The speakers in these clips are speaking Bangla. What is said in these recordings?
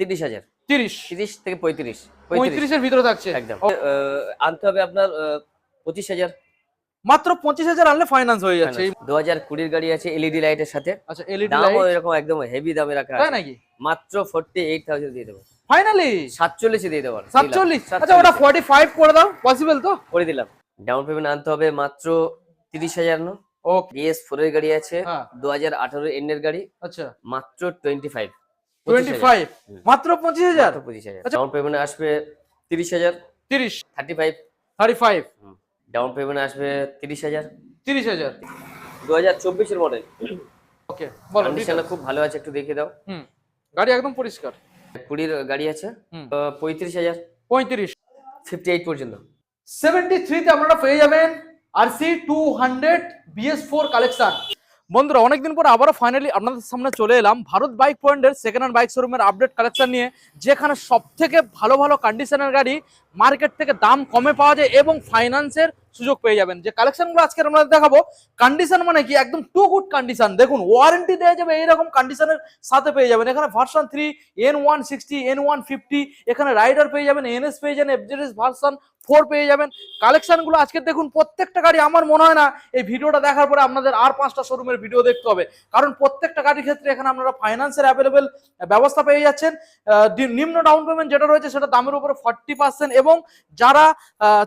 তিরিশ হাজার। তিরিশ। তিরিশ থেকে পঁয়ত্রিশ। পঁয়ত্রিশের ভিতরে থাকছে। একদম। আনতে হবে আপনার পঁচিশ হাজার। মাত্র পঁচিশ হাজার আনলে ফাইন্যান্স হয়ে যাচ্ছে। দু হাজার কুড়ির গাড়ি আছে এলইডি লাইটের সাথে। আচ্ছা এলইডি দামও লাইট এরকম একদম হেভি দামে রাখা তাই নাকি? মাত্র ফোর্টি এইট থাউজেন্ড দিয়ে দেবো। ফাইনালি সাতচল্লিশে দিয়ে দেবো। সাতচল্লিশ? আচ্ছা ওটা ফর্টি ফাইভ করে দাও। পসিবল তো? করে দিলাম। ডাউন পেমেন্ট আনতে হবে মাত্র তিরিশ হাজার নো। ওকে বিএস ফোর এর গাড়ি আছে। হ্যাঁ। দু হাজার আঠারো এন এর গাড়ি। আচ্ছা। মাত্র টোয়েন্টি ফাইভ টোয়েন্টি ফাইভ হুম। মাত্র পঁচিশ হাজার? পঁচিশ হাজার। আচ্ছা। ডাউন পেমেন্ট আসবে তিরিশ হাজার। তিরিশ। Thirty five thirty five down payment আসবে তিরিশ হাজার। তিরিশ হাজার। দু হাজার চব্বিশের মডেল ওকে বলো কন্ডিশনটা খুব ভালো আছে একটু দেখে দাও। হুম। গাড়ি একদম পরিষ্কার। কুড়ির গাড়ি আছে। পঁয়ত্রিশ হাজার। পঁয়ত্রিশ। ফিফটি এইট পর্যন্ত। সেভেন্টি থ্রিতে আপনারা পেয়ে যাবেন RC two hundred BS four collection বন্ধুরা, অনেকদিন পর আবারও ফাইনালি আপনাদের সামনে চলে এলাম ভারত বাইক পয়েন্টের সেকেন্ড হ্যান্ড বাইক শোরুমের আপডেট কালেকশন নিয়ে, যেখানে সব থেকে ভালো ভালো কন্ডিশনের গাড়ি মার্কেট থেকে দাম কমে পাওয়া যায় এবং ফাইন্যান্সের সুযোগ পেয়ে যাবেন। যে কালেকশনগুলো আজকে আমরা দেখাবো কন্ডিশন মানে কি? একদম টু গুড কন্ডিশন দেখুন ওয়ারেন্টি দেওয়া যাবে এইরকম কন্ডিশনের সাথে পেয়ে যাবেন। এখানে version three N one sixty N one fifty এখানে রাইডার পেয়ে যাবেন এনএস পেয়ে যাবেন এফজেডএস ভার্সন ফোর পেয়ে যাবেন। কালেকশনগুলো আজকে দেখুন, প্রত্যেকটা গাড়ি আমার মনে হয় না, এই ভিডিওটা দেখার পরে আপনাদের আর পাঁচটা শোরুমের ভিডিও দেখতে হবে। কারণ প্রত্যেকটা গাড়ির ক্ষেত্রে এখানে আপনারা ফাইন্যান্সের অ্যাভেলেবেল ব্যবস্থা পেয়ে যাচ্ছেন। নিম্ন ডাউন পেমেন্ট যেটা রয়েছে সেটা দামের উপরে ফর্টি পার্সেন্ট এবং যারা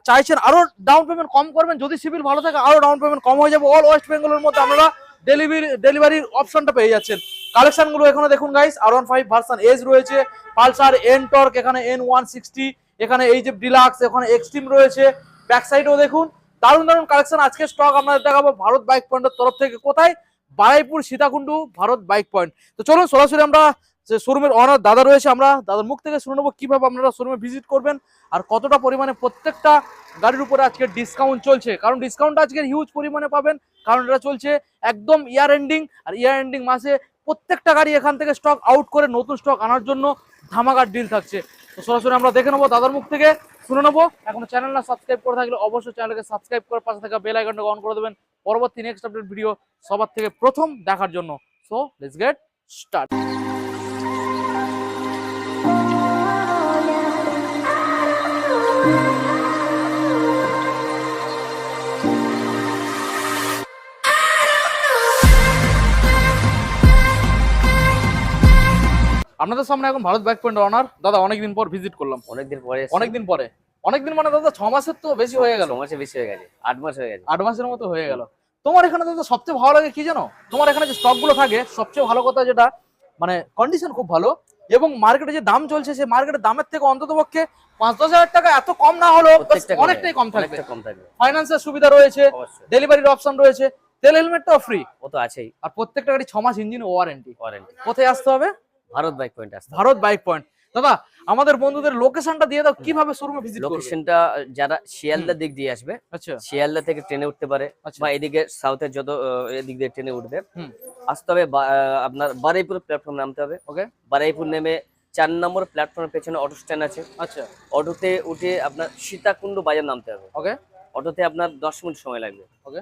চাইছেন আরও ডাউন পেমেন্ট কম করবেন, যদি সিভিল ভালো থাকে, আরও ডাউন পেমেন্ট কম হয়ে যাবে। অল ওয়েস্ট বেঙ্গলের মধ্যে আপনারা ডেলিভারি ডেলিভারির অপশনটা পেয়ে যাচ্ছেন। কালেকশনগুলো এখানে দেখুন guys R one five version age রয়েছে, পালসার এন টর্ক এখানে এন ওয়ান সিক্সটি এখানে এই যে ডিলাক্স এখানে এক্সট্রিম রয়েছে। ব্যাক সাইডেও দেখুন, দারুণ দারুণ কালেকশন আজকে স্টক আপনাদের দেখাবো ভারত বাইক পয়েন্টের তরফ থেকে কোথায়? বারাইপুর, সীতাকুণ্ডু, ভারত বাইক পয়েন্ট তো চলুন, সরাসরি আমরা যে শোরুমের অনার দাদা রয়েছে আমরা, দাদার মুখ থেকে শুনে নেব কীভাবে আপনারা শোরুমে ভিজিট করবেন আর কতটা পরিমাণে প্রত্যেকটা গাড়ির উপরে আজকে ডিসকাউন্ট চলছে। কারণ ডিসকাউন্ট আজকে হিউজ পরিমাণে পাবেন, কারণ এটা চলছে একদম ইয়ার এন্ডিং আর ইয়ার এন্ডিং মাসে প্রত্যেকটা গাড়ি এখান থেকে স্টক আউট করে নতুন স্টক আনার জন্য ধামাকার ডিল থাকছে। তো সরাসরি আমরা দেখে নেব, দাদার মুখ থেকে শুনে নেব। এখন চ্যানেল না সাবস্ক্রাইব করে থাকলে অবশ্যই চ্যানেলকে সাবস্ক্রাইব করে পাশে থাকা বেল আইকনটা অন করে দেবেন। পরবর্তী নেক্সট আপডেট ভিডিও সবার থেকে প্রথম দেখার জন্য। সো লেটস গেট স্টার্ট আপনাদের সামনে এখন ভারত বাইক পয়েন্ট অনার। দাদা অনেকদিন পর ভিজিট করলাম। অনেকদিন পরে অনেকদিন পরে। অনেকদিন মানে দাদা ছ মাসের তো বেশি হয়ে গেল। মাসে বেশি হয়ে গেছে আট মাস হয়ে গেছে। আট মাসের মতো হয়ে গেল। তোমার এখানে দাদা সবচেয়ে ভালো লাগে কি জানো? তোমার এখানে যে স্টকগুলো থাকে সবচেয়ে ভালো কথা যেটা মানে কন্ডিশন খুব ভালো এবং মার্কেটে যে দাম চলছে সেই মার্কেটের দামের থেকে অন্তত পক্ষে পাঁচ দশ হাজার টাকা এত কম না হলেও অনেকটাই কম থাকবে। ফাইন্যান্সের সুবিধা রয়েছে ডেলিভারির অপশন রয়েছে তেল হেলমেটটাও ফ্রি ও তো আছেই। আর প্রত্যেকটা গাড়ি ছ মাস ইঞ্জিন ওয়ারেন্টি ওয়ারেন্টি কোথায় আসতে হবে? ভারত বাইক পয়েন্ট আসতে ভারত বাইক পয়েন্ট দাদা আমাদের বন্ধুদের লোকেশনটা দিয়ে দাও কীভাবে শোরুমে ভিজিট করবে? লোকেশনটা যারা শিয়ালদার দিক দিয়ে আসবে আচ্ছা। শিয়ালদা থেকে ট্রেনে উঠতে পারে আচ্ছা। বা এদিকে সাউথের যত এদিক দিয়ে ট্রেনে উঠবে। আসতে হবে আপনার বারাইপুর প্ল্যাটফর্ম নামতে হবে। ওকে বারাইপুর নেমে চার নম্বর প্ল্যাটফর্মের পেছনে অটো স্ট্যান্ড আছে। আচ্ছা। অটোতে উঠে আপনার সীতাকুণ্ড বাজার নামতে হবে। ওকে অটোতে আপনার দশ মিনিট সময় লাগবে। ওকে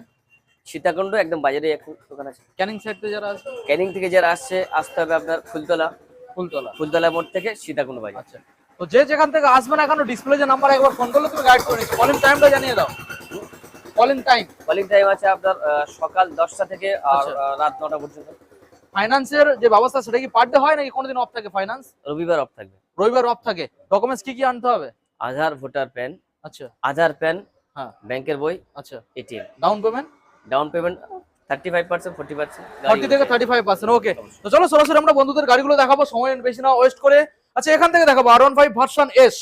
সীতাকুণ্ড একদম বাজারে এক দোকান আছে। ক্যানিং সাইড থেকে যারা আছে ক্যানিং থেকে যারা আসছে আসতে হবে আপনার ফুলতলা। ফুলতলা। ফুলতলা মোড় থেকে সীতাকুণ্ড বাজার। আচ্ছা। তো যে যেখান থেকে আসবেন এখনও ডিসপ্লে যে নাম্বার একবার ফোন করলে তুমি গাইড করে নিচ্ছি। কলিং টাইমটা জানিয়ে দাও। কলিং টাইম কলিং টাইম আছে আপনার সকাল দশটা থেকে আর আচ্ছা। রাত নটা পর্যন্ত। ফাইন্যান্সের যে ব্যবস্থা সেটা কি পার ডে হয় নাকি কোনোদিন অফ থাকে ফাইন্যান্স রবিবার অফ থাকবে। রবিবার অফ থাকে। ডকুমেন্টস কি কি আনতে হবে? Aadhaar voter PAN. আচ্ছা। আধার প্যান হ্যাঁ। ব্যাংকের বই আচ্ছা। ATM down payment down payment thirty five percent forty percent থেকে থার্টি ফাইভ পার্সেন্ট ওকে তো চলো সরাসরি আমরা বন্ধুদের গাড়িগুলো দেখাবো সময় বেশি না ওয়েস্ট করে। আচ্ছা এখান থেকে দেখাবো R one five version S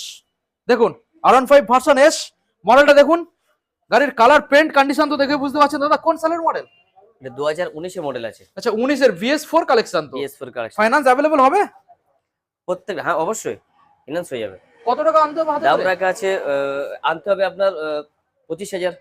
দেখুন R one five version S মডেলটা দেখুন। গাড়ির কালার পেন্ট কন্ডিশন তো দেখে বুঝতে পারছেন দাদা কোন সালের মডেল দু হাজার উনিশের মডেল আছে। আচ্ছা উনিশের ভিএস ফোর কালেকশন তো। BS four collection finance available হবে? প্রত্যেক হ্যাঁ অবশ্যই। হয়ে যাবে। কত টাকা আনতে হবে হাতে দাম রাখা আছে আহ, আনতে হবে আপনার পঁচিশ হাজার।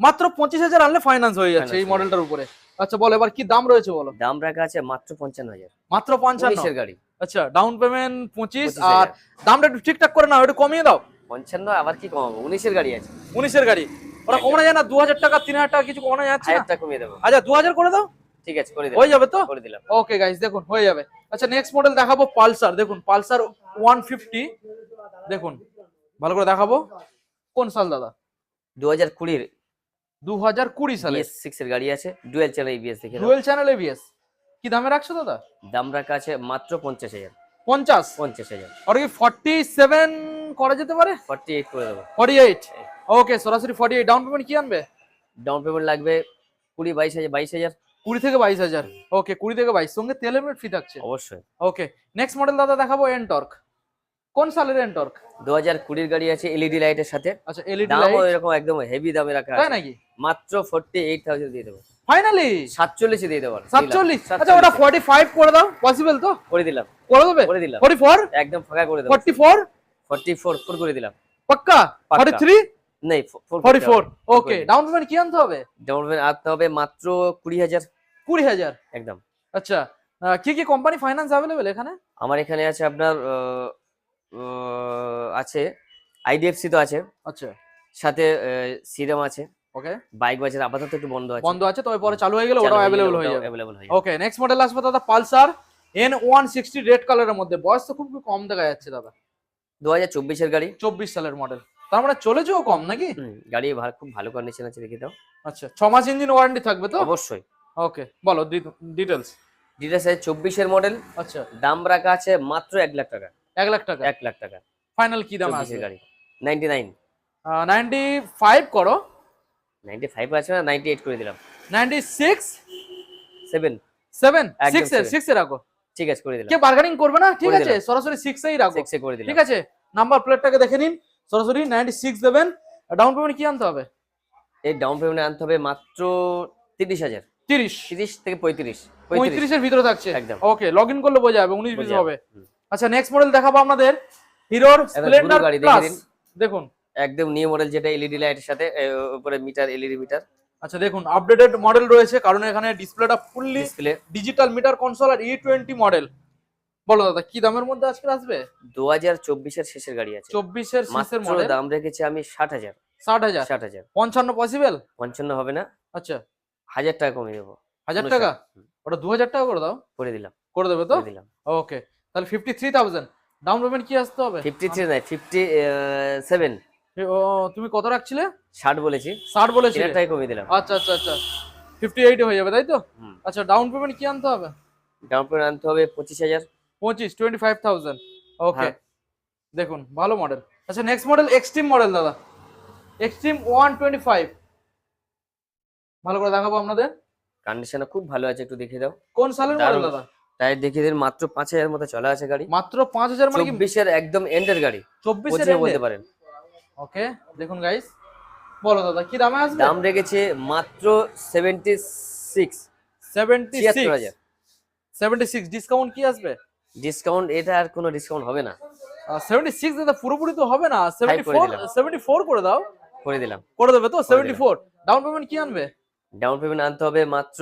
মাত্র পঁচিশ হাজার আনলে ফাইন্যান্স হয়ে যাচ্ছে এই মডেলটার উপরে। আচ্ছা বলো এবার কি দাম রয়েছে বলো? দাম রাখা আছে মাত্র পঞ্চান্ন হাজার। মাত্র পঞ্চান্ন? গাড়ি। আচ্ছা ডাউন পেমেন্ট পঁচিশ আর দামটা একটু ঠিকঠাক করে নাও একটু কমিয়ে দাও। পঞ্চান্ন আবার কি কমাবো? উনিশের গাড়ি আছে। উনিশের গাড়ি। ওরা কমানো যায় না দু হাজার টাকা তিন হাজার টাকা কিছু কমানো যাচ্ছে হাজারটা কমিয়ে দেবো। আচ্ছা দু হাজার করে দাও? ঠিক আছে করে হয়ে যাবে তো? করে দিলাম। ওকে গাইস দেখুন হয়ে যাবে। আচ্ছা নেক্সট মডেল দেখাবো পালসার। দেখুন পালসার ওয়ান ফিফটি দেখুন ভালো করে দেখাবো। কোন সাল দাদা? দু হাজার কুড়ির দু হাজার কুড়ি সালে। বিএস সিক্স এর গাড়ি আছে ডুয়েল চ্যানেল এবিএস দেখে। ডুয়েল চ্যানেল এবিএস কি দামে রাখছো দাদা? দাম রাখা আছে মাত্র পঞ্চাশ হাজার। পঞ্চাশ? পঞ্চাশ হাজার। ওটা কি ফর্টি সেভেন করা যেতে পারে? ফর্টি এইট করে দেবো। ফর্টি এইট ওকে সরাসরি ফর্টি এইট ডাউন পেমেন্ট কি আনবে? ডাউন পেমেন্ট লাগবে কুড়ি বাইশ হাজার বাইশ হাজার। কুড়ি থেকে বাইশ হাজার। ওকে কুড়ি থেকে বাইশ। সঙ্গে তেলের ফি থাকছে। অবশ্যই। ওকে নেক্সট মডেল দাদা দেখাবো এনটর্ক কোন সালের এনটর্ক দু হাজার কুড়ির গাড়ি আছে এলইডি লাইটের সাথে। আচ্ছা এলইডি দামও এরকম একদম হেভি দামে রাখা তাই আছে। নাকি? মাত্র ফোর্টি এইট থাউজেন্ড দিয়ে দেবো। ফাইনালি সাতচল্লিশে দিয়ে দেবো। সাতচল্লিশ? আচ্ছা ওটা ফর্টি ফাইভ করে দাও। পসিবল তো? করে দিলাম। করে দেবে? করে দিলাম। ফর্টি ফোর একদম ফাঁকা করে দেবো। ফর্টি ফোর ফোর ফোর করে দিলাম। পাক্কা? পাক্কা। ফর্টি থ্রি নেই ফর্টি ফোর ওকে করে ডাউন পেমেন্ট কি আনতে হবে? ডাউন পেমেন্ট আনতে হবে মাত্র কুড়ি হাজার। কুড়ি হাজার? একদম। আচ্ছা। কি কি কোম্পানি ফাইন্যান্স অ্যাভেলেবেল এখানে? আমার এখানে আছে আপনার আছে আইডিএফসি তো আছে। আচ্ছা। সাথে সিরাম আছে। ওকে। বাইক বাজার আপাতত একটু বন্ধ আছে। বন্ধ আছে তবে পরে চালু হয়ে গেলে ওটাও অ্যাভেলেবল হয়ে যাবে। অ্যাভেলেবল হয়ে যাবে। ওকে নেক্সট মডেল আসবে দাদা Pulsar N one sixty red কালারের মধ্যে। বয়স তো খুব কম দেখা যাচ্ছে দাদা। দু হাজার চব্বিশের গাড়ি। চব্বিশ সালের মডেল তার মানে চলেছেও কম নাকি? গাড়ি ভালো খুব ভালো কন্ডিশন আছে দেখে দাও। আচ্ছা ছ মাস ইঞ্জিন ওয়ারেন্টি থাকবে তো? অবশ্যই। ওকে বলো ডিটেলস ডিটেলস আছে চব্বিশের মডেল আচ্ছা। দাম রাখা আছে মাত্র এক লাখ টাকা। এক লাখ টাকা। এক লাখ টাকা। ফাইনাল কি দাম আছে? গাড়ি। নাইনটি নাইন নাইনটি ফাইভ করো। নাইনটি ফাইভ আছে না? নাইনটি এইট করে দিলাম। Ninety six seven seven six এর সিক্স এ রাখো। ঠিক আছে করে দিলাম। কে বার্গেনিং করবে না? ঠিক আছে সরাসরি সিক্স এই রাখো। সিক্সে করে দিলাম। ঠিক আছে নাম্বার প্লেটটাকে দেখে নিন। সরাসরি নাইনটি সিক্স দেবেন ডাউন পেমেন্ট কি আনতে হবে? এই ডাউন পেমেন্ট আনতে হবে মাত্র তিরিশ হাজার। তিরিশ। তিরিশ থেকে পঁয়ত্রিশ। পঁয়ত্রিশ। পঁয়ত্রিশের ভিতরে থাকছে। একদম। ওকে লগ ইন করলে বোঝা যাবে উনিশ বিশ হবে। আচ্ছা নেক্সট মডেল দেখাবো আপনাদের। হিরোর স্প্লেন্ডার প্লাস দেখুন। একদম নিউ মডেল যেটা এলইডি লাইটের সাথে উপরে মিটার এলইডি মিটার আচ্ছা দেখুন আপডেটেড মডেল রয়েছে কারণ এখানে ডিসপ্লেটা fully display digital meter console আর ই টোয়েন্টি মডেল বলো দাদা কি দামের মধ্যে আজকে আসবে? দু হাজার চব্বিশের শেষের গাড়ি আছে। চব্বিশের শেষের মডেল দাম রেখেছি আমি ষাট হাজার। ষাট হাজার? ষাট হাজার। পঞ্চান্ন পসিবল পঞ্চান্ন হবে না। আচ্ছা। হাজার টাকা কমিয়ে দেবো। হাজার টাকা? ওটা দু হাজার টাকা করে দাও। করে দিলাম। করে দেবে তো? দিলাম। ওকে তাহলে fifty three thousand down payment কি আসতে হবে? ফিফটি থ্রি নাই ফিফটি সেভেন ও তুমি কত রাখছিলে? ষাট বলেছি। ষাট হাজার টাকা কমিয়ে দিলাম। আচ্ছা আচ্ছা আচ্ছা। ফিফটি এইট হয়ে যাবে তাই তো? আচ্ছা ডাউন পেমেন্ট কি আনতে হবে? ডাউন পেমেন্ট আনতে হবে পঁচিশ হাজার। পঁচিশ টোয়েন্টি ফাইভ থাউজেন্ড ওকে। দেখুন ভালো মডেল আচ্ছা নেক্সট মডেল এক্সট্রিম মডেল দাদা। এক্সট্রিম ওয়ান টোয়েন্টি ফাইভ ভালো করে দেখাবো আপনাদের। কন্ডিশনটা খুব ভালো আছে একটু দেখে দাও। কোন সালের মডেল দাদা? টায়ার দেখিয়ে দিন মাত্র পাঁচ হাজার মতো চলা আছে গাড়ি। মাত্র পাঁচ হাজার মানে চব্বিশের একদম এন্ডের গাড়ি। চব্বিশের বলতে পারেন। ওকে দেখুন গাইস বলো দাদা কি দামে আসবে? দাম রেখেছে মাত্র সেভেন্টি সিক্স সেভেন্টি হাজার। সেভেন্টি সিক্স ডিসকাউন্ট কি আসবে? ডিসকাউন্ট এটা আর কোনো ডিসকাউন্ট হবে না। সেভেন্টি সিক্স দাদা পুরোপুরি তো হবে না। Seventy four. সেভেন্টি ফোর করে দাও। করে দিলাম। করে দেবে তো? সেভেন্টি ফোর ডাউন পেমেন্ট কি আনবে? ডাউন পেমেন্ট আনতে হবে মাত্র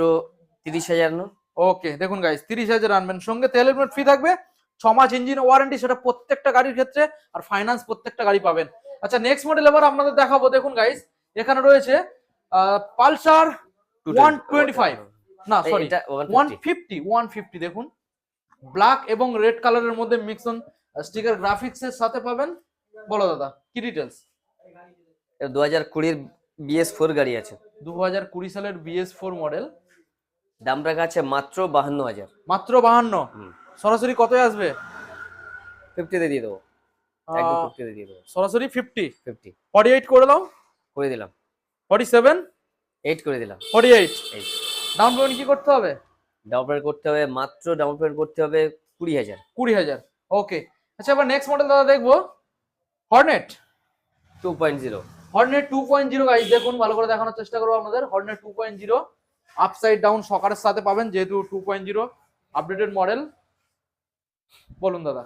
তিরিশ হাজার না? ওকে দেখুন গাইস তিরিশ হাজার আনবেন। সঙ্গে তেল হেলমেট ফ্রি থাকবে। ছ মাস ইঞ্জিন ওয়ারেন্টি সেটা প্রত্যেকটা গাড়ির ক্ষেত্রে আর ফাইন্যান্স প্রত্যেকটা গাড়ি পাবেন। আচ্ছা নেক্সট মডেল এবার আপনাদের দেখাবো। দেখুন গাইস এখানে রয়েছে পালসার ওয়ান টোয়েন্টি ফাইভ না sorry one fifty one fifty দেখুন। ব্ল্যাক এবং রেড কালারের মধ্যে মিক্সন স্টিকার গ্রাফিক্স এর সাথে পাবেন। বলো দাদা কি ডিটেলস দু হাজার কুড়ির বিএস ফোর গাড়ি আছে। দু হাজার কুড়ি সালের বিএস ফোর মডেল দাম রাখা আছে মাত্র বাহান্ন হাজার। মাত্র বাহান্ন? হুম। সরাসরি কত আসবে? ফিফটিতে দিয়ে দেবো। একদম ফিফটিতে দিয়ে দেবো। সরাসরি ফিফটি ফিফটি ফর্টি এইট করে দাও। করে দিলাম। ফর্টি সেভেন এইট করে দিলাম। ফর্টি এইট এই ডাউন পেমেন্ট কি করতে হবে? ডাউন পেমেন্ট করতে হবে মাত্র ডাউন পেমেন্ট করতে হবে কুড়ি হাজার। কুড়ি হাজার। ওকে আচ্ছা এবার নেক্সট মডেল দাদা দেখব। Hornet two point zero Hornet two point zero guys দেখুন ভালো করে দেখানোর চেষ্টা করব আপনাদের। Hornet two point zero upside down সকারের সাথে পাবেন যেহেতু two point zero updated model বলুন দাদা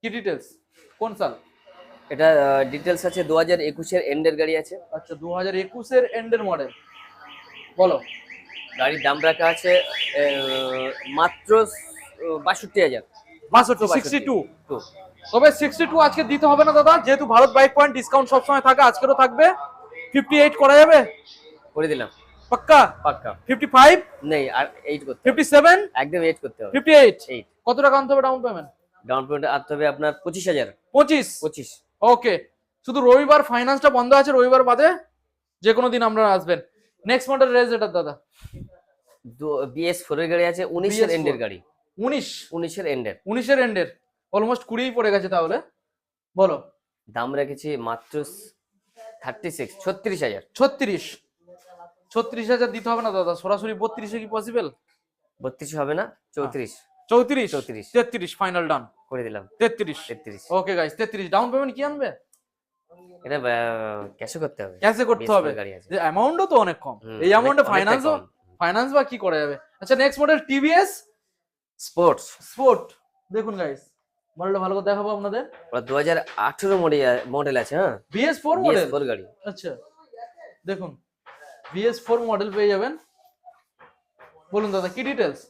কি ডিটেলস কোন সাল? এটা ডিটেলস আছে দু হাজার একুশের এন্ডের গাড়ি আছে। আচ্ছা দু হাজার একুশের এন্ডের মডেল বলো। গাড়ির দাম রাখা আছে মাত্র বাষট্টি হাজার। বাষট্টি সিক্সটি টু তবে সিক্সটি টু আজকে দিতে হবে না দাদা যেহেতু ভারত বাইক পয়েন্ট ডিসকাউন্ট সবসময় থাকে আজকেরও থাকবে। ফিফটি এইট করা যাবে? করে দিলাম। পাক্কা? পাক্কা। ফিফটি ফাইভ নেই আর এইট করতে হবে। ফিফটি সেভেন একদম এইট করতে হবে। ফিফটি এইট এইট কত টাকা আনতে হবে ডাউন পেমেন্ট ডাউন পেমেন্ট আনতে হবে আপনার পঁচিশ হাজার। পঁচিশ? পঁচিশ। ওকে শুধু রবিবার ফাইন্যান্সটা বন্ধ আছে রবিবার বাদে যে কোনো দিন আপনারা আসবেন। নেক্সট মডেল রেজ এটার দাদা। বিএস ফোরের গাড়ি আছে উনিশের BS4 এন্ডের গাড়ি। উনিশ? উনিশের এন্ডের উনিশের এন্ডের অলমোস্ট কুড়িই পড়ে গেছে তাহলে। বলো। দাম রেখেছি মাত্র থার্টি সিক্স ছত্রিশ হাজার। ছত্রিশ হাজার দিতে হবে না দাদা? সরাসরি বত্রিশে কি পসিবল বত্রিশ হবে না চৌত্রিশ। চৌত্রিশ? চৌত্রিশ। তেত্রিশ ফাইনাল ডান করে দিলাম। তেত্রিশ? তেত্রিশ। ওকে গাইস তেত্রিশ। ডাউন পেমেন্ট কি আনবে? এটা ক্যাশে করতে হবে। ক্যাশে করতে হবে। গাড়ি যে অ্যামাউন্টও তো অনেক কম। এই অ্যামাউন্টে ফাইন্যান্স ফাইন্যান্স বা কি করা যাবে? আচ্ছা next model TVS sports sport দেখুন গাইস মডেলটা ভালো করে দেখাবো আপনাদের। দু হাজার আঠেরো মডেল আছে হ্যাঁ। বিএস ফোর মডেল ফোর গাড়ি। আচ্ছা দেখুন। বিএস ফোর মডেল পেয়ে যাবেন। বলুন দাদা কি ডিটেলস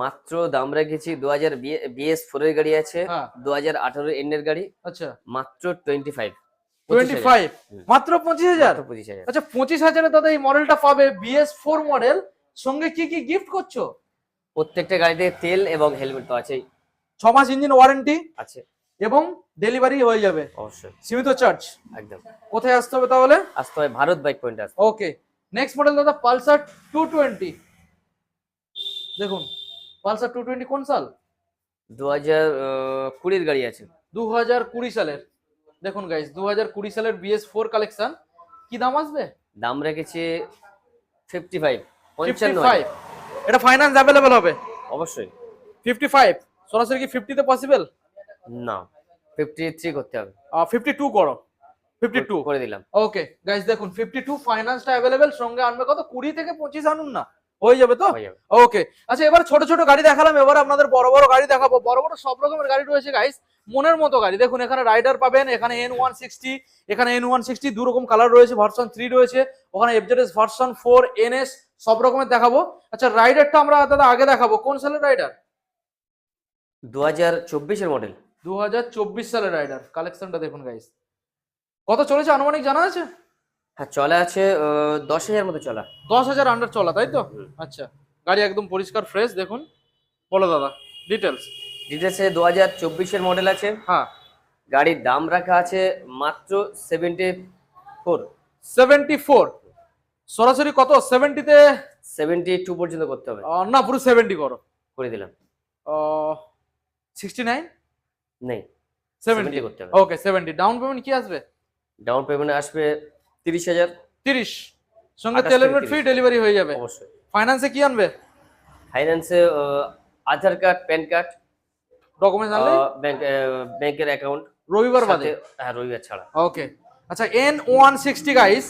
মাত্র দাম রেখেছি দু হাজার বিএস ফোর এর গাড়ি আছে হ্যাঁ। দু হাজার আঠারো এন্ডের গাড়ি আচ্ছা। মাত্র টোয়েন্টি ফাইভ টোয়েন্টি ফাইভ মাত্র পঁচিশ হাজার? পঁচিশ হাজার। আচ্ছা পঁচিশ হাজারে দাদা এই মডেলটা পাবে বিএস ফোর মডেল সঙ্গে কি কি গিফট করছ? প্রত্যেকটা গাড়িতে তেল এবং হেলমেট তো আছেই। ছ মাস ইঞ্জিন ওয়ারেন্টি আছে। এবং ডেলিভারি হয়ে যাবে। অবশ্যই। সীমিত চার্জ একদম। কোথায় আসতে হবে তাহলে? আসতে হয় ভারত বাইক পয়েন্ট আসতে ওকে নেক্সট মডেল দাদা পালসার টু টোয়েন্টি দেখুন পালসার টু টোয়েন্টি কোন সাল? দু হাজার কুড়ির গাড়ি আছে। দু হাজার কুড়ি সালের। দেখুন গাইস দু হাজার কুড়ি সালের বিএস ফোর কালেকশন কি দাম আসবে? দাম রেখেছে ফিফটি ফাইভ পঞ্চান্ন ফাইভ এটা ফাইন্যান্স অ্যাভেলেবেল হবে? অবশ্যই। ফিফটি ফাইভ সরাসরি কি ফিফটিতে পসিবল না ফিফটি থ্রি করতে হবে। ফিফটি টু করো। ফিফটি টু করে দিলাম। ওকে গাইস দেখুন ফিফটি টু ফাইন্যান্সটা অ্যাভেলেবেল সঙ্গে আনবে কত? কুড়ি থেকে পঁচিশ আনুন না। হয়ে যাবে তো? ওকে আচ্ছা এবার ছোট ছোট গাড়ি দেখালাম এবার আপনাদের বড় বড় গাড়ি দেখাবো। বড় বড় সব রকমের গাড়ি রয়েছে গাইস মনের মতো গাড়ি। দেখুন এখানে রাইডার পাবেন এখানে এন ওয়ান সিক্সটি এখানে এন ওয়ান সিক্সটি দু রকম কালার রয়েছে ভার্সন থ্রি রয়েছে ওখানে এফজেডএস ভার্সন ফোর এনএস সব রকমের দেখাবো। আচ্ছা রাইডারটা আমরা দাদা আগে দেখাবো। কোন সালের রাইডার দু হাজার চব্বিশের মডেল দু হাজার চব্বিশ সালের রাইডার কালেকশনটা দেখুন গাইস কত চলেছে আনুমানিক জানা আছে? হ্যাঁ চলা আছে দশ হাজার মতো চলা। দশ হাজার আন্ডার চলা তাই তো? আচ্ছা গাড়ি একদম পরিষ্কার ফ্রেশ দেখুন। বলো দাদা ডিটেলস ডিটেলসে দু হাজার চব্বিশের মডেল আছে। হ্যাঁ। গাড়ির দাম রাখা আছে মাত্র সেভেন্টি ফোর সেভেন্টি ফোর সরাসরি কত? সেভেন্টিতে সেভেন্টি টু পর্যন্ত করতে হবে। না পুরো সেভেন্টি করো। করে দিলাম। সিক্সটি নাইন নেই। সেভেন্টি করতে হবে। ওকে সেভেন্টি ডাউন পেমেন্ট কি আসবে? ডাউন পেমেন্ট আসবে তিরিশ হাজার। তিরিশ। সঙ্গে তেলের ফ্রি ডেলিভারি হয়ে যাবে। অবশ্যই। ফাইন্যান্সে কি আনবে? ফাইন্যান্সে Aadhaar card PAN card documents আনলে? ব্যাংক ব্যাংকের অ্যাকাউন্ট রবিবার বাদে? হ্যাঁ রবিবার ছাড়া। ওকে আচ্ছা এন ওয়ান সিক্সটি গাইস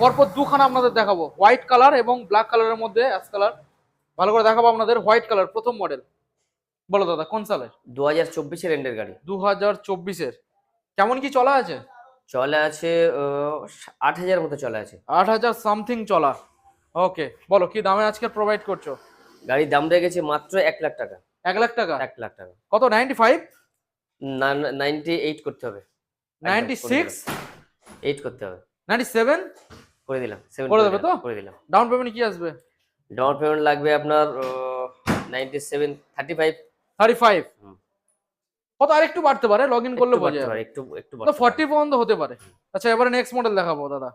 পরপর দুখানা আপনাদের দেখাবো। হোয়াইট কালার এবং ব্ল্যাক কালারের মধ্যে অ্যাশ কালার ভালো করে দেখাবো আপনাদের হোয়াইট কালার প্রথম মডেল বলো দাদা কোন সালের দু হাজার চব্বিশের এন্ডের গাড়ি। দু হাজার চব্বিশের। কেমন কি চলা আছে? চলে আছে আট হাজার মতো চলে আছে। আট হাজার সামথিং চলা। ওকে বলো কি দামে আজকে প্রোভাইড করছ? গাড়ির দাম রেখেছে মাত্র এক লাখ টাকা। এক লাখ টাকা? এক লাখ টাকা। কত নাইনটি ফাইভ নাইনটি এইট করতে হবে। নাইনটি সিক্স এইট করতে হবে। নাইনটি সেভেন করে দিলাম seven করে দেবে তো? করে দিলাম। ডাউন পেমেন্ট কি আসবে? ডাউন পেমেন্ট লাগবে আপনার ninety seven thirty five thirty five কত আরেকটু বাড়তে পারে লগ ইন করলে বোঝা যাবে। একটু একটু তো। ফর্টি পর্যন্ত হতে পারে। আচ্ছা এবারে নেক্সট মডেল দেখাবো দাদা।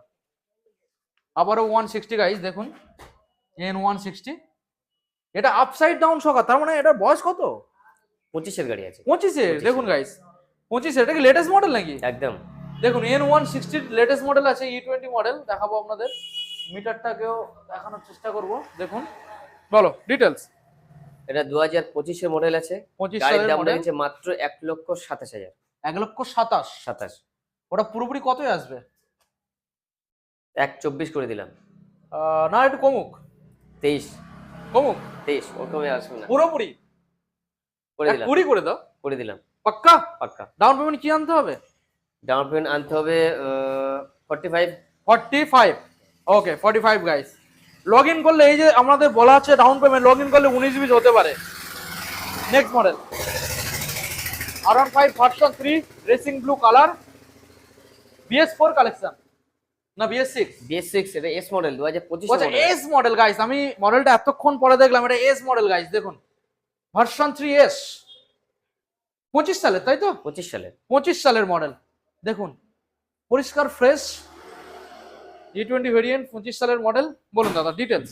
আবারও ওয়ান সিক্সটি গাইজ দেখুন। এন ওয়ান সিক্সটি এটা আপসাইড ডাউন সকা তার মানে এটা বয়স কত? পঁচিশের গাড়ি আছে। পঁচিশে। দেখুন গাইজ পঁচিশে এটা কি লেটেস্ট মডেল নাকি? একদম। দেখুন এন ওয়ান সিক্সটির লেটেস্ট মডেল আছে ই টোয়েন্টি মডেল দেখাবো আপনাদের। মিটারটাকেও দেখানোর চেষ্টা করব দেখুন। বলো ডিটেলস এটা দু হাজার পঁচিশের মডেল আছে। পঁচিশ গাড়ির দাম রয়েছে মাত্র এক লক্ষ সাতাশ হাজার। এক লক্ষ সাতাশ? সাতাশ। ওটা পুরোপুরি কতই আসবে? এক চব্বিশ করে দিলাম। না একটু কমুক। তেইশ। কমুক? তেইশ ও কমে আসবে না। পুরোপুরি? করে দিলাম। কুড়ি করে দাও। করে দিলাম। পাক্কা? পাক্কা। ডাউন পেমেন্ট কি আনতে হবে? ডাউন পেমেন্ট আনতে হবে forty five forty five. Okay forty five guys log in করলে এই যে আমাদের বলা আছে ডাউন পেমেন্ট লগ ইন করলে উনিশ বিশ হতে পারে। Next model R one five version three racing blue colour BS four collection না বিএস সিক্স বিএস সিক্স এটা এস মডেল দু হাজার পঁচিশ আচ্ছা এস মডেল গাইস আমি মডেলটা এতক্ষণ পরে দেখলাম এটা এস মডেল গাইস দেখুন। ভার্সন থ্রি এস পঁচিশ সালের তাই তো? পঁচিশ সালে পঁচিশ সালের মডেল দেখুন পরিষ্কার ফ্রেশ ই টোয়েন্টি ভেরিয়েন্ট পঁচিশ সালের মডেল বলুন দাদা ডিটেলস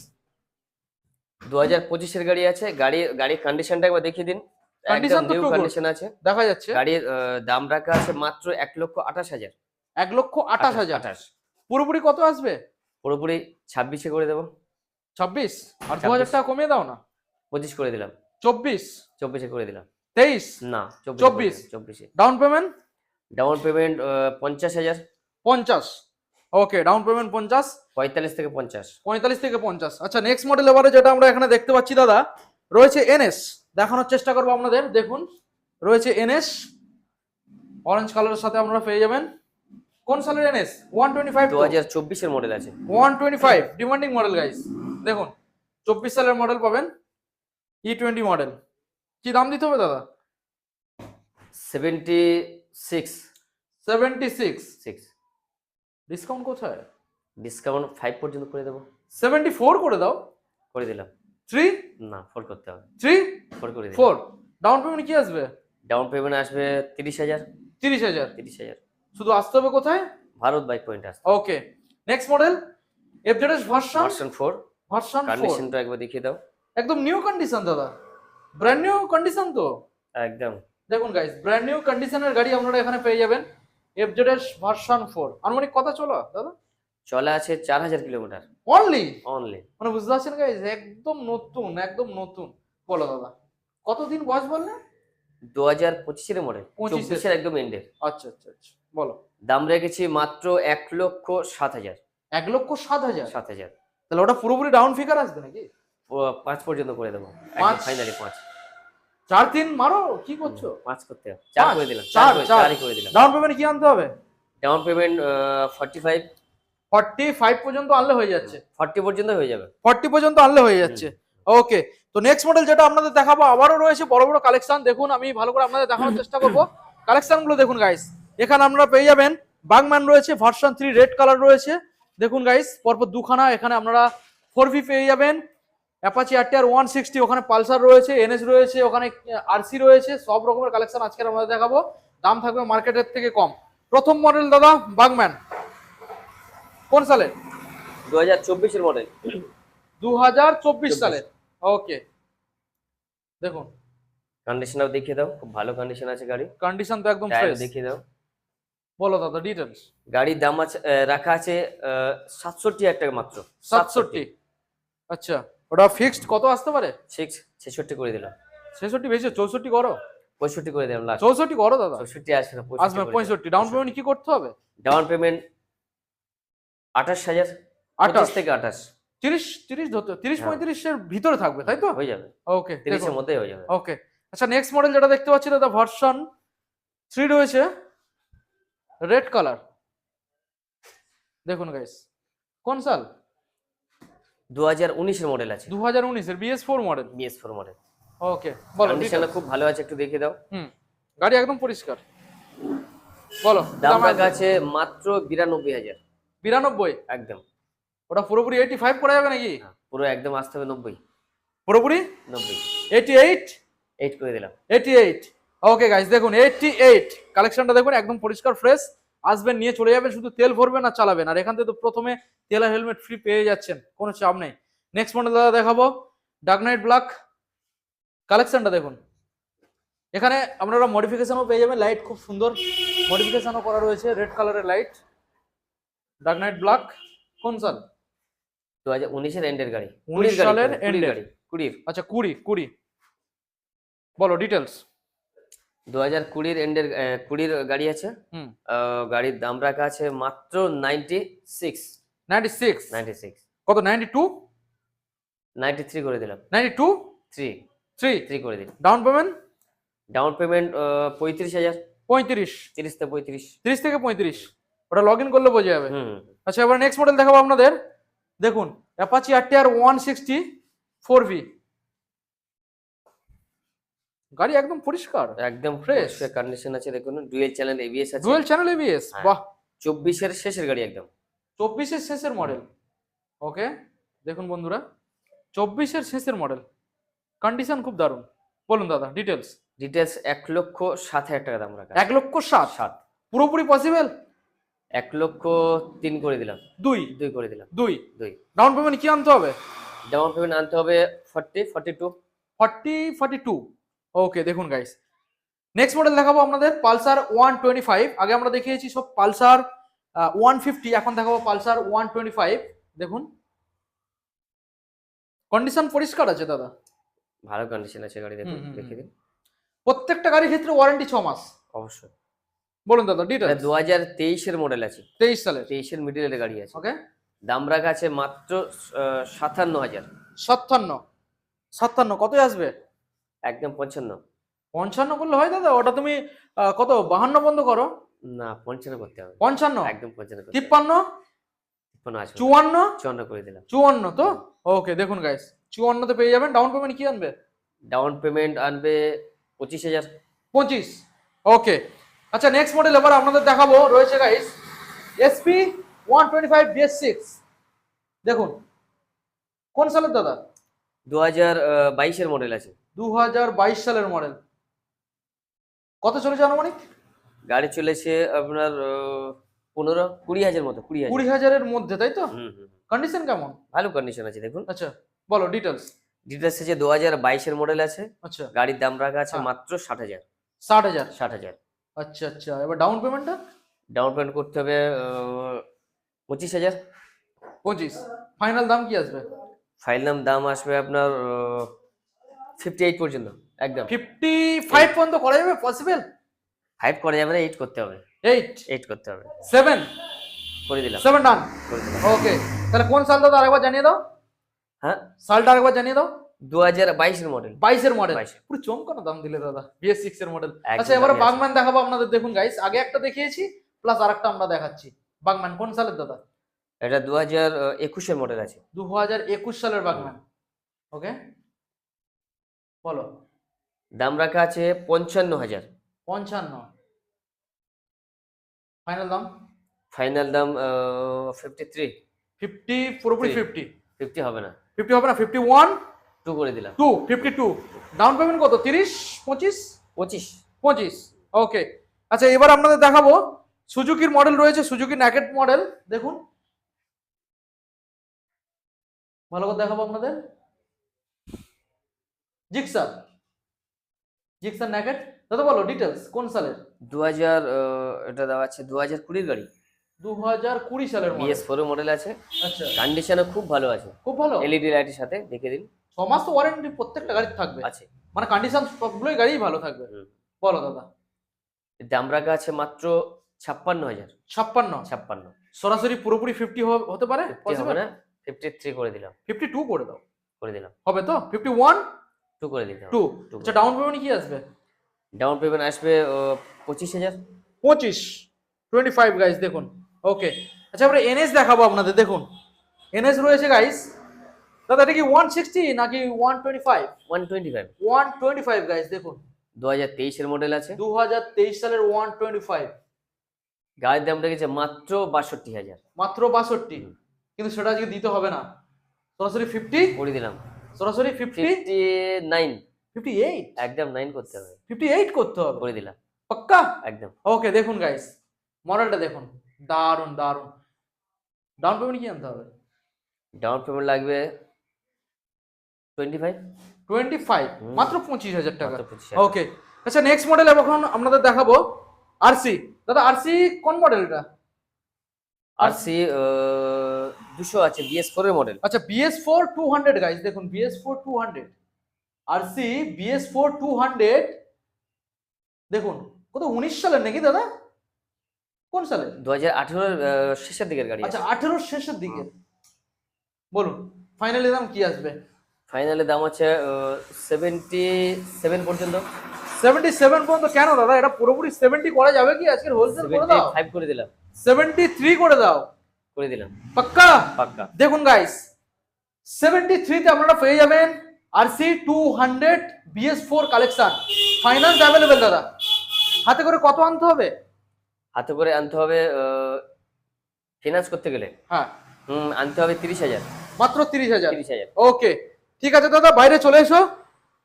দু হাজার পঁচিশের গাড়ি আছে। গাড়ি গাড়ির কন্ডিশনটা একবার দেখিয়ে দিন। একদম নিউ কন্ডিশন আছে। দেখা যাচ্ছে। গাড়ির দাম রাখা আছে মাত্র এক লক্ষ আঠাশ হাজার। এক লক্ষ আঠাশ হাজার। পুরোপুরি কত আসবে? পুরোপুরি ছাব্বিশে করে দেবো। ছাব্বিশ? আর দু হাজার টাকা কমিয়ে দাও না। পঁচিশ করে দিলাম। চব্বিশ? চব্বিশে করে দিলাম। তেইশ? না চব্বিশ। চব্বিশে। ডাউন পেমেন্ট ডাউন পেমেন্ট পঞ্চাশ হাজার। পঞ্চাশ। ওকে ডাউন পেমেন্ট পঞ্চাশ। পঁয়তাল্লিশ থেকে পঞ্চাশ। পঁয়তাল্লিশ থেকে পঞ্চাশ। আচ্ছা নেক্সট মডেল এবারে যেটা আমরা এখানে দেখতে পাচ্ছি দাদা রয়েছে এনএস দেখানোর চেষ্টা করব আপনাদের দেখুন। রয়েছে এনএস অরেঞ্জ কালারের সাথে আপনারা পেয়ে যাবেন। কোন সালের এনএস ওয়ান টোয়েন্টি ফাইভ দু হাজার চব্বিশের মডেল আছে। One twenty five demanding model guys দেখুন চব্বিশ সালের মডেল পাবেন। ই টোয়েন্টি মডেল কি দাম দিতে হবে দাদা? Seventy six seventy six six discount কোথায়? ডিসকাউন্ট ফাইভ পর্যন্ত করে দেবো। সেভেন্টি ফোর করে দাও। করে দিলাম। থ্রি না ফোর করতে হবে। থ্রি ফোর করে দিলাম। ফোর ডাউন পেমেন্ট কি আসবে? ডাউন পেমেন্ট আসবে তিরিশ হাজার। তিরিশ হাজার। তিরিশ হাজার। শুধু আসতে হবে কোথায়? ভারত বাইক পয়েন্ট আসবে okay next model FZS version version four version কন্ডিশনটা একবার দেখিয়ে দাও। একদম নিউ কন্ডিশন দাদা। ব্র্যান্ড নিউ কন্ডিশন তো? একদম। দেখুন গাইস ব্র্যান্ড নিউ কন্ডিশনের গাড়ি আপনারা এখানে পেয়ে যাবেন। এফজেডএস ভার্সন ফোর আনুমানিক কথা চলো দাদা? চলে আছে চার হাজার কিলোমিটার। অনলি অনলি মানে বুঝতে পারছেন গাইস একদম নতুন একদম নতুন। বলো দাদা কতদিন বয়স বললেন দু হাজার পঁচিশের মডেল 25 এর। একদম এন্ডের আচ্ছা আচ্ছা আচ্ছা বলো। দাম রেখেছি মাত্র এক লক্ষ সাত হাজার। এক লক্ষ সাত হাজার? সাত হাজার। তাহলে ওটা পুরোপুরি ডাউন ফিগার আসবে নাকি? পাঁচ পর্যন্ত করে দেবো। ফাইনালি পাঁচ। চার তিন মারো? কি করছ? পাঁচ করতে হবে। চার? করে দিলাম চার, চারই করে দিলাম। ডাউন পেমেন্ট কি আনতে হবে? Down payment forty five forty five পর্যন্ত আনলে হয়ে যাচ্ছে। ফর্টি পর্যন্ত হয়ে যাবে। ফর্টি পর্যন্ত আনলে হয়ে যাচ্ছে। ওকে তো নেক্সট মডেল যেটা আপনাদের দেখাবো আবারও রয়েছে বড় বড় কালেকশন দেখুন আমি ভালো করে আপনাদের দেখানোর চেষ্টা করব। কালেকশনগুলো দেখুন গাইস এখানে আপনারা পেয়ে যাবেন। বাগম্যান রয়েছে ভার্সন থ্রি রেড কালার রয়েছে। দেখুন গাইস পরপর দুখানা এখানে আপনারা ফোর ভি পেয়ে যাবেন। অ্যাপাচি আরটিআর ওয়ান সিক্সটি ওখানে পালসার রয়েছে এনএস রয়েছে ওখানে আরসি রয়েছে সব রকমের কালেকশন আজকে আমাদের দেখাবো। দাম থাকবে মার্কেটের থেকে কম। প্রথম মডেল দাদা বাগম্যান। কোন সালে? দু হাজার চব্বিশের মডেল দু হাজার চব্বিশ সালে। ওকে দেখুন। কন্ডিশনটাও দেখিয়ে দাও খুব ভালো কন্ডিশন আছে গাড়ি। কন্ডিশন তো একদম ফ্রেশ দেখিয়ে দাও। বলো দাদা ডিটেলস গাড়ির দাম আছে রাখা আছে সাতষট্টি হাজার টাকা মাত্র। সাতষট্টি। আচ্ছা। ওটা ফিক্সড কত আসতে পারে? সিক্স ছেষট্টি করে দিলাম। ছেষট্টি বেশি চৌষট্টি করো। পঁয়ষট্টি করে দিলাম লাস্ট চৌষট্টি করো দাদা। চৌষট্টি আসবে না আসবে পঁয়ষট্টি। ডাউন পেমেন্ট কি করতে হবে? ডাউন পেমেন্ট আঠাশ হাজার আঠাশ। আঠাশ থেকে আঠাশ। তিরিশ তিরিশ ধরতে তিরিশ হ্যাঁ। পঁয়ত্রিশের ভিতরে থাকবে তাই তো? হয়ে যাবে। ওকে তিরিশের মধ্যেই হয়ে যাবে। ওকে আচ্ছা নেক্সট মডেল যেটা দেখতে পাচ্ছি দাদা ভার্সন থ্রি রয়েছে। রেড কালার দেখুন গাইস কোন সাল? দু হাজার উনিশের মডেল আছে। দু হাজার উনিশের BS four model BS four model okay বলো কন্ডিশনটা খুব ভালো আছে একটু দেখে দাও। হুম গাড়ি একদম পরিষ্কার। বলো দাম আছে মাত্র বিরানব্বই হাজার। বিরানব্বই? একদম। ওটা পুরোপুরি এইটি ফাইভ করা যাবে নাকি? হ্যাঁ, পুরো একদম আসতে হবে নব্বই। পুরোপুরি? নব্বই। এইটি এইট এইট করে দিলাম। এইটি এইট ওকে গাইস দেখুন এইটি এইট কালেকশনটা দেখুন একদম পরিষ্কার ফ্রেশ আসবেন নিয়ে চলে যাবেন শুধু তেল ভরবেন আর চালাবেন। আর এখান থেকে তো প্রথমে তেল আর হেলমেট ফ্রি পেয়ে যাচ্ছেন কোনো চাপ নেই। নেক্সট মডেল দাদা দেখাবো ডার্ক নাইট ব্ল্যাক কালেকশনটা দেখুন। এখানে আপনারা মডিফিকেশনও পেয়ে যাবেন লাইট খুব সুন্দর। মডিফিকেশনও করা রয়েছে রেড কালারের লাইট ডার্ক নাইট ব্ল্যাক কোন সাল? দু হাজার উনিশের এন্ডের গাড়ি। 19 কুড়ির সালের এর। গাড়ি কুড়ির। আচ্ছা কুড়ি কুড়ি। বলো ডিটেলস দু হাজার কুড়ির এন্ডের কুড়ির গাড়ি আছে। গাড়ির দাম রাখা আছে মাত্র ninety six ninety six ninety six কত নাইনটি টু নাইনটি থ্রি করে দিলাম। Ninety two three three three করে দিলাম। ডাউন পেমেন্ট ডাউন পেমেন্ট পঁয়ত্রিশ হাজার। পঁয়ত্রিশ? তিরিশ থেকে পঁয়ত্রিশ। তিরিশ থেকে পঁয়ত্রিশ? ওটা লগ ইন করলে বোঝা যাবে। হুম। আচ্ছা এবার নেক্সট মডেল দেখাবো আপনাদের। দেখুন Apache RTR one sixty four V গাড়ি একদম পরিষ্কার একদম ফ্রেশ কন্ডিশন আছে দেখুন ডুয়েল চ্যানেল এবিএস আছে। Dual channel ABS. বাহ। চব্বিশের শেষের গাড়ি একদম। চব্বিশের শেষের মডেল ওকে দেখুন বন্ধুরা চব্বিশের শেষের মডেল কন্ডিশন খুব দারুণ। বলুন দাদা ডিটেলস ডিটেলস এক লক্ষ সাত হাজার টাকা দাম রাখা এক লক্ষ সাত? সাত। পুরোপুরি পসিবল এক লক্ষ তিন করে দিলাম। দুই? দুই করে দিলাম। দুই? দুই। ডাউন পেমেন্ট কি আনতে হবে? ডাউন পেমেন্ট আনতে হবে forty forty two forty forty two okay দেখুন গাইস নেক্সট মডেল দেখাবো আপনাদের পালসার ওয়ান টোয়েন্টি ফাইভ আগে আমরা দেখিয়েছি সব পালসার ওয়ান ফিফটি এখন দেখাবো পালসার ওয়ান টোয়েন্টি ফাইভ দেখুন। কন্ডিশন পরিষ্কার আছে দাদা? ভালো কন্ডিশন আছে গাড়ি দেখুন দেখে দিন। প্রত্যেকটা গাড়ির ক্ষেত্রে ওয়ারেন্টি ছ মাস। অবশ্যই। বলুন দাদা ডিটেল দু হাজার তেইশের মডেল আছে। তেইশ সালের। তেইশের মিডিলের গাড়ি আছে। ওকে দাম রাখা আছে মাত্র সাতান্ন হাজার। সাতান্ন। সাতান্ন কত আসবে? একদম পঞ্চান্ন। পঞ্চান্ন করলে হয় দাদা ওটা তুমি কত বাহান্ন বন্ধ করো? না পঞ্চান্ন করতে হবে। পঞ্চান্ন? একদম পঞ্চান্ন। তিপ্পান্ন? চুয়ান্ন? চুয়ান্ন করে দিলাম। চুয়ান্ন তো? ওকে দেখুন গাইস চুয়ান্নতে পেয়ে যাবেন ডাউন পেমেন্ট কি আনবে? ডাউন পেমেন্ট আনবে পঁচিশ হাজার। পঁচিশ। ওকে আচ্ছা নেক্সট মডেল এবার আপনাদের দেখাবো রয়েছে guys SP one twenty five BS six দেখুন কোন সালের দাদা? দু হাজার বাইশের মডেল আছে। দু হাজার বাইশ সালের মডেল কত চলেছে আনুমানিক? গাড়ি চলেছে আপনার পনেরো কুড়ি হাজার মতো কুড়ি কুড়ি হাজারের মধ্যে তাই তো। কন্ডিশন কেমন? ভালো কন্ডিশন আছে দেখুন। আচ্ছা বলো ডিটেলস ডিটেলস আছে দু হাজার বাইশের মডেল আছে। আচ্ছা। গাড়ির দাম রাখা আছে হ্যাঁ। মাত্র ষাট হাজার। ষাট হাজার? ষাট হাজার। আচ্ছা আচ্ছা। এবার ডাউন পেমেন্টটা ডাউন পেমেন্ট করতে হবে পঁচিশ হাজার। পঁচিশ। ফাইনাল দাম কি আসবে? ফাইনাল দাম আসবে আপনার ফিফটি এইট পর্যন্ত একদম। ফিফটি ফাইভ পর্যন্ত করা যাবে? পসিবল ফাইভ করা যাবে না এইট করতে হবে। এইট এইট করতে হবে। সেভেন করে দিলাম। সেভেন ডান করে দিলাম। ওকে তাহলে কোন সালটা তো আরেকবার জানিয়ে দাও? হ্যাঁ? সালটা আরেকবার জানিয়ে দাও? দু হাজার বাইশের মডেল বাইশের মডেল পুরো চমকানো দাম দিলে দাদা বিএস সিক্স এর মডেল আচ্ছা এবারে বাগম্যান দেখাবো আপনাদের দেখুন গাইস আগে একটা দেখিয়েছি প্লাস আরেকটা আমরা দেখাচ্ছি। বাগম্যান কোন সালের দাদা? এটা দু হাজার একুশের মডেল আছে। দু হাজার একুশ সালের বাগম্যান ওকে? বলো। দাম রাখা আছে পঞ্চান্ন হাজার পঞ্চান্ন। ফাইনাল দাম? ফাইনাল দাম ফিফটি থ্রি ফিফটি পুরোপুরি ফিফটি ফিফটি হবে না। ফিফটি হবে না ফিফটি ওয়ান টু করে দিলাম। Two fifty two down payment কত? তিরিশ পঁচিশ? পঁচিশ। পঁচিশ। ওকে আচ্ছা এবার আপনাদের দেখাবো। সুজুকির মডেল রয়েছে সুজুকি ন্যাকেট মডেল দেখুন। ভালো করে দেখাবো আপনাদের। জিক্সার। জিক্সার ন্যাকেট দাদা বলো ডিটেলস কোন সালের? দু হাজার এটা দেওয়া আছে দু হাজার কুড়ির গাড়ি। দু হাজার কুড়ি সালের মডেল বিএস ফোর মডেল আছে। আচ্ছা। কন্ডিশনও খুব ভালো আছে। খুব ভালো? এলইডি লাইটের সাথে দেখে দিন। ছ মাস তো ওয়ারেন্টি প্রত্যেকটা গাড়ির থাকবে। আছে। মানে কন্ডিশন সবগুলোই গাড়ি ভালো থাকবে। বলো দাদা। দাম রাখা আছে মাত্র ছাপ্পান্ন হাজার। ছাপ্পান্ন। ছাপ্পান্ন। সরাসরি পুরোপুরি ফিফটি হতে পারে? হবে না। ফিফটি থ্রি করে দিলাম। ফিফটি টু করে দাও। করে দিলাম। হবে তো? ফিফটি ওয়ান টু করে দিলাম। টু আচ্ছা ডাউন পেমেন্ট কি আসবে? ডাউন পেমেন্ট আসবে পঁচিশ হাজার। পঁচিশ। টোয়েন্টি ফাইভ গাইস দেখুন। ওকে আচ্ছা আমরা এনএস দেখাবো আপনাদের দেখুন। এনএস রয়েছে গাইস দাদা এটা কি ওয়ান সিক্সটি নাকি one twenty five one twenty five one twenty five guys দেখুন। দু হাজার তেইশের মডেল আছে। দু হাজার তেইশ সালের ওয়ান টোয়েন্টি ফাইভ গাড়ির দাম রেখেছে মাত্র বাষট্টি হাজার। মাত্র বাষট্টি। কিন্তু সেটা আজকে দিতে হবে না। সরাসরি ফিফটি করে দিলাম। সরাসরি ফিফটি নাইন ফিফটি এইট একদম নাইন করতে হবে। ফিফটি এইট করতে হবে? করে দিলাম। পাক্কা? একদম। ওকে দেখুন গাইস মডেলটা দেখুন। দারুণ দারুণ ডাউন পেমেন্ট কি আনতে হবে? ডাউন পেমেন্ট লাগবে টোয়েন্টি ফাইভ টোয়েন্টি ফাইভ মাত্র পঁচিশ হাজার টাকা। ওকে আচ্ছা নেক্সট মডেল এখন আপনাদের দেখাবো আরসি দাদা আরসি কোন মডেলটা আর সি দুশো আছে বিএস ফোর এর মডেল আচ্ছা BS four two hundred guys দেখুন BS four two hundred RC BS four two hundred দেখুন কত উনিশ সালের নাকি দাদা? কোন সালে দু হাজার আঠেরোর শেষের দিকের গাড়ি আচ্ছা আঠেরোর শেষের দিকে। বলুন ফাইনালি দাম কি আসবে? ফাইনালি দাম আছে সেভেন্টি সেভেন পর্যন্ত। সেভেন্টি সেভেন পর্যন্ত কেন দাদা? এটা পুরোপুরি সেভেন্টি করা যাবে কি? আজকের হোলসেল করে দাও। ফাইভ করে দিলাম। সেভেন্টি থ্রি করে দাও। করে দিলাম। পাক্কা? পাক্কা। দেখুন গাইস সেভেন্টি থ্রিতে আপনারা পেয়ে যাবেন RC hundred BS four collection finance available দাদা। হাতে করে কত আনতে হবে? হাতে করে আনতে হবে ফিনান্স করতে গেলে। হ্যাঁ। হুম, আনতে হবে তিরিশ হাজার। মাত্র তিরিশ হাজার। তিরিশ হাজার। ওকে। ঠিক আছে দাদা বাইরে চলে এসো।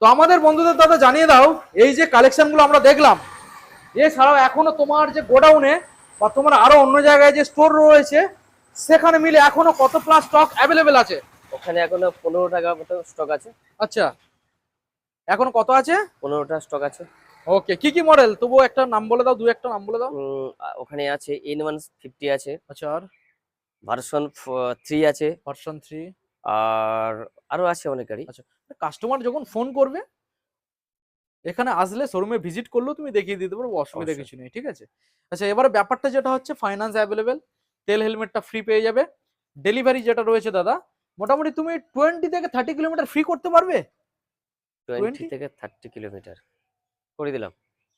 তো আমাদের বন্ধুদের দাদা জানিয়ে দাও এই যে কালেকশনগুলো আমরা দেখলাম। এছাড়াও এখনও তোমার যে গোডাউনে বা তোমার আরও অন্য জায়গায় যে স্টোর রয়েছে সেখানে মিলে এখনও কত প্লাস স্টক অ্যাভেলেবেল আছে? ওখানে এখনও পনেরো টাকা মতো স্টক আছে। আচ্ছা। এখন কত আছে? পনেরোটা স্টক আছে। ওকে কি কি মডেল তবুও একটা নাম বলে দাও দু একটা নাম বলে দাও। ওখানে আছে এন ওয়ান ফিফটি আছে। আচ্ছা আর? ভার্সন থ্রি আছে। ভার্সন থ্রি আর আরও আছে অনেক গাড়ি আচ্ছা কাস্টমার যখন ফোন করবে এখানে আসলে শোরুমে ভিজিট করলেও তুমি দেখিয়ে দিতে পারব অসুবিধা কিছু নেই ঠিক আছে? আচ্ছা এবারে ব্যাপারটা যেটা হচ্ছে ফাইন্যান্স অ্যাভেলেবেল তেল হেলমেটটা ফ্রি পেয়ে যাবে। ডেলিভারি যেটা রয়েছে দাদা মোটামুটি তুমি টোয়েন্টি থেকে থার্টি কিলোমিটার ফ্রি করতে পারবে? টোয়েন্টি 20? থেকে থার্টি কিলোমিটার করে দিলাম।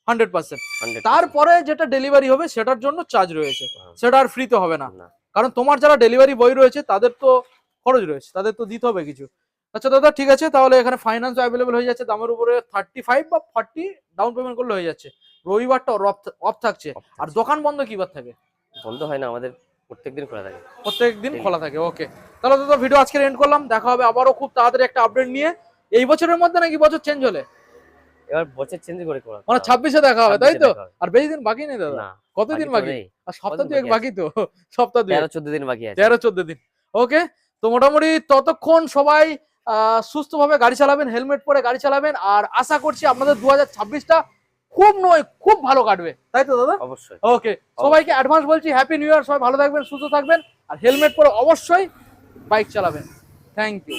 হান্ড্রেড পার্সেন্ট তারপরে যেটা ডেলিভারি হবে সেটার জন্য চার্জ রয়েছে। সেটা আর ফ্রিতে হবে না। না। কারণ তোমার যারা ডেলিভারি বয় রয়েছে তাদের তো খরচ রয়েছে তাদের তো দিতে হবে কিছু। আচ্ছা দাদা ঠিক আছে তাহলে এখানে ফাইন্যান্স অ্যাভেলেবল হয়ে যাচ্ছে দামের উপরে থার্টি ফাইভ বা ফর্টি ডাউন পেমেন্ট করলে হয়ে যাচ্ছে। রবিবারটা অফ থাকছে। আর দোকান বন্ধ কিবার থাকে? বন্ধ হয় না আমাদের প্রত্যেকদিন খোলা থাকে। প্রত্যেক দিন Daily। খোলা থাকে ওকে তাহলে দাদা ভিডিও আজকে এন্ড করলাম দেখা হবে আবারও খুব তাড়াতাড়ি একটা আপডেট নিয়ে। এই বছরের মধ্যে নাকি বছর চেঞ্জ হলে? এবার বছর চেঞ্জ করে করা মানে ছাব্বিশে দেখা হবে তাই তো? আর বেশি দিন বাকি নেই দাদা? কতদিন বাকি আর সপ্তাহ দুয়েক বাকি তো সপ্তাহ দুয়েক। তেরো চোদ্দ দিন বাকি আছে। তেরো চোদ্দ দিন ওকে তো মোটামুটি ততক্ষণ সবাই আহ, সুস্থভাবে গাড়ি চালাবেন হেলমেট পরে গাড়ি চালাবেন আর আশা করছি আপনাদের দু হাজার ছাব্বিশটা খুব নয় খুব ভালো কাটবে। তাই তো দাদা? অবশ্যই। ওকে সবাইকে অ্যাডভান্স বলছি হ্যাপি নিউ ইয়ার সবাই ভালো থাকবেন সুস্থ থাকবেন আর হেলমেট পরে অবশ্যই বাইক চালাবেন। Thank you